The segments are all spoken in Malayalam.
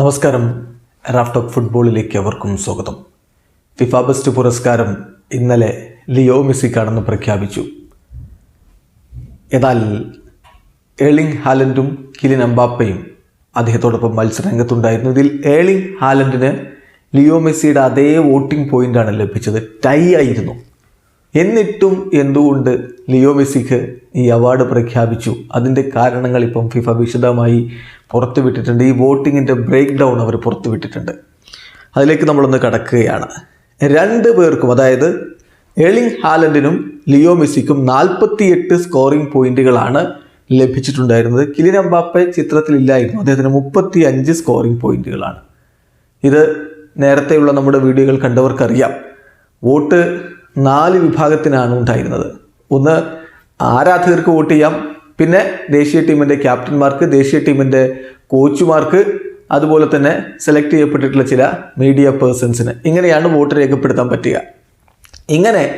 നമസ്കാരം. റാഫ്റ്റോക്ക് ഫുട്ബോളിലേക്ക് അവർക്കും സ്വാഗതം. ഫിഫ ബെസ്റ്റ് പുരസ്കാരം ഇന്നലെ ലിയോ മെസ്സിക്കാണെന്ന് പ്രഖ്യാപിച്ചു. എന്നാൽ ഏളിംഗ് ഹാലൻഡും കിലിൻ അമ്പാപ്പയും അദ്ദേഹത്തോടൊപ്പം മത്സരരംഗത്തുണ്ടായിരുന്നു ഇതിൽ ഏളിംഗ് ഹാലൻഡിന് ലിയോ മെസ്സിയുടെ അതേ വോട്ടിംഗ് പോയിന്റാണ് ലഭിച്ചത്. ടൈ ആയിരുന്നു. എന്നിട്ടും എന്തുകൊണ്ട് ലിയോ മെസ്സിക്ക് ഈ അവാർഡ് പ്രഖ്യാപിച്ചു? അതിന്റെ കാരണങ്ങൾ ഇപ്പം ഫിഫ വിശദമായി പുറത്തുവിട്ടിട്ടുണ്ട്. ഈ വോട്ടിങ്ങിന്റെ ബ്രേക്ക് ഡൗൺ അവർ പുറത്തുവിട്ടിട്ടുണ്ട്. അതിലേക്ക് നമ്മളൊന്ന് കടക്കുകയാണ്. രണ്ട് പേർക്കും അതായത് എളിങ് ഹാലൻഡിനും ലിയോ മെസ്സിക്കും നാൽപ്പത്തിയെട്ട് സ്കോറിംഗ് പോയിന്റുകളാണ് ലഭിച്ചിട്ടുണ്ടായിരുന്നത്. കിലിൻ അമ്പാപ്പെ ചിത്രത്തിലില്ലായിരുന്നു അദ്ദേഹത്തിന് മുപ്പത്തി അഞ്ച് സ്കോറിംഗ് പോയിന്റുകളാണ്. ഇത് നേരത്തെയുള്ള നമ്മുടെ വീഡിയോകൾ കണ്ടവർക്കറിയാം. വോട്ട് നാല് വിഭാഗത്തിനാണ് ഉണ്ടായിരുന്നത്. ഒന്ന് ആരാധകർക്ക് വോട്ട് ചെയ്യാം. പിന്നെ ദേശീയ ടീമിന്റെ ക്യാപ്റ്റന്മാർക്ക് ദേശീയ ടീമിന്റെ കോച്ചുമാർക്ക് അതുപോലെ തന്നെ സെലക്ട് ചെയ്യപ്പെട്ടിട്ടുള്ള ചില മീഡിയ പേഴ്സൺസിന്. ഇങ്ങനെയാണ് വോട്ട് രേഖപ്പെടുത്താൻ പറ്റുക. ഇങ്ങനെ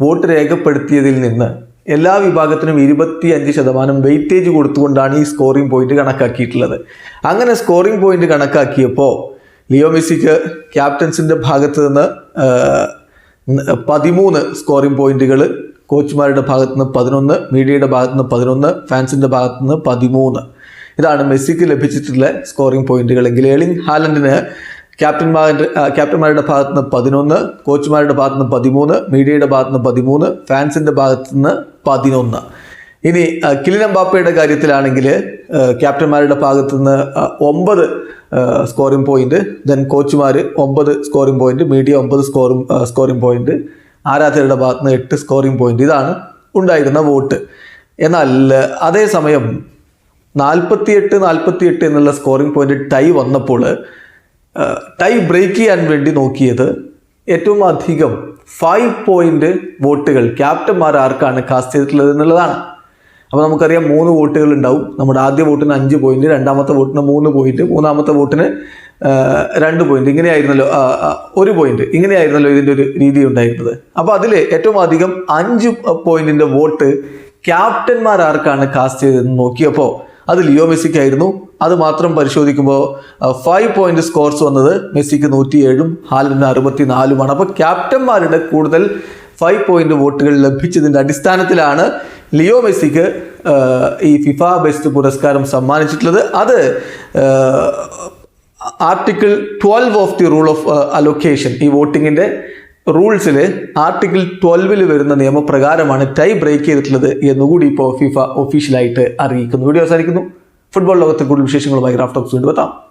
വോട്ട് രേഖപ്പെടുത്തിയതിൽ നിന്ന് എല്ലാ വിഭാഗത്തിനും ഇരുപത്തി അഞ്ച് ശതമാനം വെയിറ്റേജ് കൊടുത്തുകൊണ്ടാണ് ഈ സ്കോറിംഗ് പോയിന്റ് കണക്കാക്കിയിട്ടുള്ളത്. അങ്ങനെ സ്കോറിംഗ് പോയിന്റ് കണക്കാക്കിയപ്പോൾ ലിയോ മെസ്സിക്ക് ക്യാപ്റ്റൻസിന്റെ ഭാഗത്ത് നിന്ന് പതിമൂന്ന് സ്കോറിംഗ് പോയിന്റുകൾ കോച്ചുമാരുടെ ഭാഗത്ത് നിന്ന് പതിനൊന്ന് മീഡിയയുടെ ഭാഗത്ത് നിന്ന് പതിനൊന്ന് ഫാൻസിന്റെ ഭാഗത്ത് നിന്ന് പതിമൂന്ന്. ഇതാണ് മെസ്സിക്ക് ലഭിച്ചിട്ടുള്ള സ്കോറിംഗ് പോയിന്റുകൾ. എങ്കിൽ ഏളിംഗ് ഹാലൻഡിന് ക്യാപ്റ്റന്മാരുടെ ക്യാപ്റ്റന്മാരുടെ ഭാഗത്ത് നിന്ന് പതിനൊന്ന് കോച്ചുമാരുടെ ഭാഗത്ത് നിന്ന് പതിമൂന്ന് മീഡിയയുടെ ഭാഗത്ത് നിന്ന് പതിമൂന്ന് ഫാൻസിന്റെ ഭാഗത്ത് നിന്ന് പതിനൊന്ന്. ഇനി കിലിൻ എംബാപ്പയുടെ കാര്യത്തിലാണെങ്കിൽ ക്യാപ്റ്റന്മാരുടെ ഭാഗത്ത് നിന്ന് ഒമ്പത് സ്കോറിംഗ് പോയിന്റ് ദെൻ കോച്ചുമാർ ഒമ്പത് സ്കോറിംഗ് പോയിന്റ് മീഡിയ ഒമ്പത് സ്കോറും സ്കോറിംഗ് പോയിന്റ് ആരാധകരുടെ ഭാഗത്ത് നിന്ന് എട്ട് സ്കോറിംഗ് പോയിന്റ് ഇതാണ് ഉണ്ടായിരുന്ന വോട്ട്. എന്നാൽ അതേസമയം നാൽപ്പത്തിയെട്ട് നാൽപ്പത്തിയെട്ട് എന്നുള്ള സ്കോറിംഗ് പോയിന്റ് ടൈ വന്നപ്പോൾ ടൈ ബ്രേക്ക് ചെയ്യാൻ വേണ്ടി നോക്കിയത് ഏറ്റവും അധികം ഫൈവ് പോയിന്റ് വോട്ടുകൾ ക്യാപ്റ്റന്മാർ ആർക്കാണ് കാസ്റ്റ് ചെയ്തിട്ടുള്ളത് എന്നുള്ളതാണ്. അപ്പോൾ നമുക്കറിയാം മൂന്ന് വോട്ടുകൾ ഉണ്ടാവും. നമ്മുടെ ആദ്യ വോട്ടിന് അഞ്ച് പോയിന്റ് രണ്ടാമത്തെ വോട്ടിന് മൂന്ന് പോയിന്റ് മൂന്നാമത്തെ വോട്ടിന് രണ്ട് പോയിന്റ് ഇങ്ങനെയായിരുന്നല്ലോ ഒരു പോയിന്റ് ഇങ്ങനെയായിരുന്നല്ലോ ഇതിന്റെ ഒരു രീതി ഉണ്ടായിരുന്നത്. അപ്പോൾ അതിൽ ഏറ്റവും അധികം അഞ്ച് പോയിന്റിന്റെ വോട്ട് ക്യാപ്റ്റന്മാർ ആർക്കാണ് കാസ്റ്റ് ചെയ്തതെന്ന് നോക്കിയപ്പോൾ അത് ലിയോ മെസ്സിക്കായിരുന്നു. അത് മാത്രം പരിശോധിക്കുമ്പോൾ ഫൈവ് പോയിന്റ് സ്കോർസ് വന്നത് മെസ്സിക്ക് നൂറ്റിയേഴും ഹാലിന് അറുപത്തി നാലുമാണ് അപ്പോൾ ക്യാപ്റ്റന്മാരുടെ കൂടുതൽ ഫൈവ് പോയിന്റ് വോട്ടുകൾ ലഭിച്ചതിന്റെ അടിസ്ഥാനത്തിലാണ് ലിയോ മെസ്സിക്ക് ഈ ഫിഫ ബെസ്റ്റ് പുരസ്കാരം സമ്മാനിച്ചിട്ടുള്ളത്. അത് article twelve of the rule of allocation ഈ വോട്ടിങ്ങിന്റെ റൂൾസിൽ ആർട്ടിക്കിൾ ട്വൽവിൽ വരുന്ന നിയമപ്രകാരമാണ് ടൈ ബ്രേക്ക് ചെയ്തിട്ടുള്ളത് എന്നുകൂടി ഇപ്പോൾ ഫിഫ ഒഫീഷ്യലായിട്ട് അറിയിക്കുന്നു. വീഡിയോ അവസാനിക്കുന്നു. ഫുട്ബോൾ ലോകത്തെ കൂടുതൽ വിശേഷങ്ങളുമായി റാഫ്റ്റോക്സ് വീണ്ടും എത്താം.